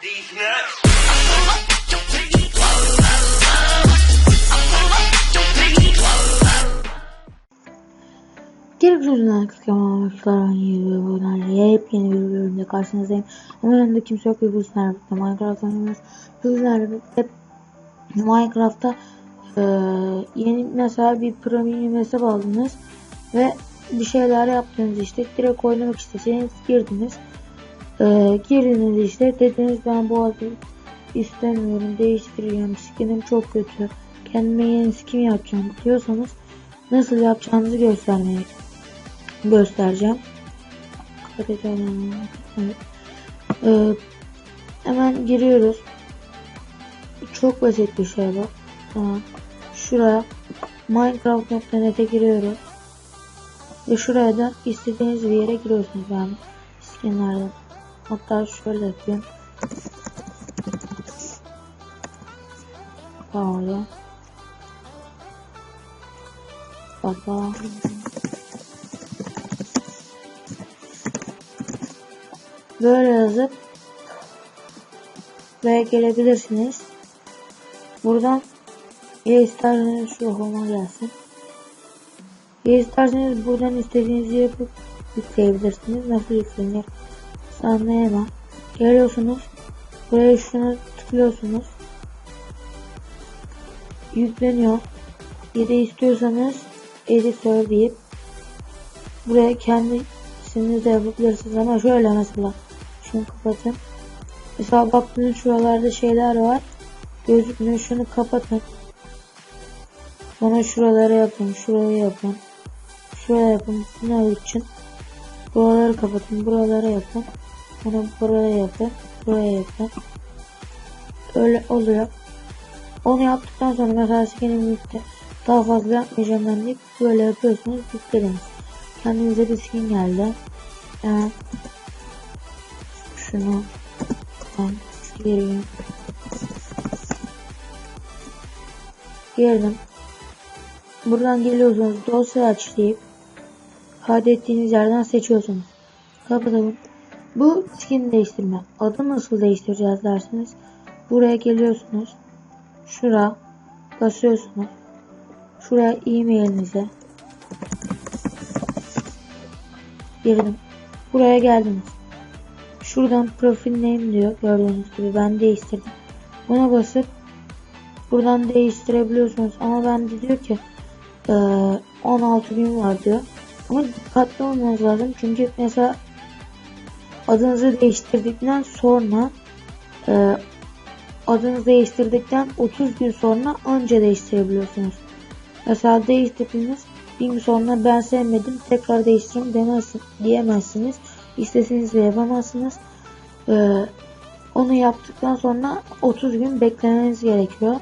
These nuts. Gerek sözünden kıskanma başlar yeni bölümlerle yepyeni bir bölümde karşınızdayım. Ama yanımda kimse yok ve bu sizlerle birlikte Minecraft oynuyoruz. Bu sizlerle birlikte Minecraft'ta eee, yeni mesela bir premium hesap aldınız ve bir şeyler yaptınız işte direkt oynamak isteseniz girdiniz. Eee girdiniz işte dediniz ben bu adı istemiyorum değiştireceğim skinim çok kötü kendime yeni skin yapacağım diyorsanız nasıl yapacağınızı göstermeye göstereceğim. Evet. Ee, hemen giriyoruz. Çok basit bir şey bu. Tamam. Şuraya Minecraft.net'e giriyoruz. Ve şuraya da istediğiniz bir yere giriyorsunuz yani. Skinlerden. Hatta şöyle yapayım. Pardon. Baba. Böyle yazıp ve gelebilirsiniz. Buradan ya isterseniz şu homa gelsin. Ya isterseniz buradan istediğinizi yapıp yükleyebilirsiniz. Nasıl yüklenir? Anlayamam. Geliyorsunuz. Buraya şunu tıklıyorsunuz. Yükleniyor. Ya da istiyorsanız editör deyip buraya kendisini de yapabilirsiniz ama şöyle mesela şunu kapatın. Mesela baktığınız şuralarda şeyler var. Gözükmüyor. Şunu kapatın. Sonra şuralara yapın. Şuraya yapın. Şuraya yapın. Ne için? Buraları kapatın. Buralara yapın. Sonra buraya yapın. Buraya yapın. Öyle oluyor. Onu yaptıktan sonra mesela skinim bitti. Daha fazla yapmayacağım ben deyip böyle yapıyorsunuz. Yüklediniz. Kendinize bir skin geldi. Yani şunu ben gireyim. Girdim. Buradan geliyorsunuz dosya aç deyip kaydettiğiniz yerden seçiyorsunuz. Kapatalım. Bu skin değiştirme. Adı nasıl değiştireceğiz dersiniz. Buraya geliyorsunuz. Şura basıyorsunuz. Şuraya e-mailinize girdim. Buraya geldiniz. Şuradan profil name diyor. Gördüğünüz gibi ben değiştirdim. Buna basıp buradan değiştirebiliyorsunuz. Ama ben de diyor ki eee, 16 gün var diyor. Ama dikkatli olmanız lazım. Çünkü mesela adınızı değiştirdikten sonra eee, adınızı değiştirdikten 30 gün sonra önce değiştirebiliyorsunuz. Mesela değiştirdiniz bir gün sonra ben sevmedim tekrar değiştireyim demezsin, diyemezsiniz. İsteseniz de yapamazsınız. Ee, onu yaptıktan sonra 30 gün beklemeniz gerekiyor.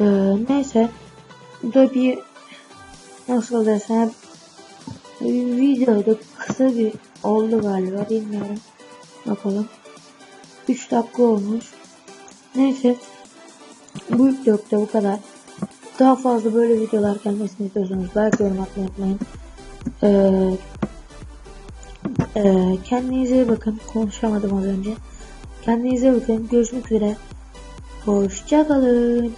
Ee, neyse. Bu da bir nasıl desem bir videoda kısa bir oldu galiba bilmiyorum. Bakalım. 3 dakika olmuş. Neyse. Bu videoda bu kadar. Daha fazla böyle videolar gelmesini istiyorsanız like yorum atmayı unutmayın. Ee, e, kendinize bakın. Konuşamadım az önce. Kendinize bakın. Görüşmek üzere. Hoşçakalın.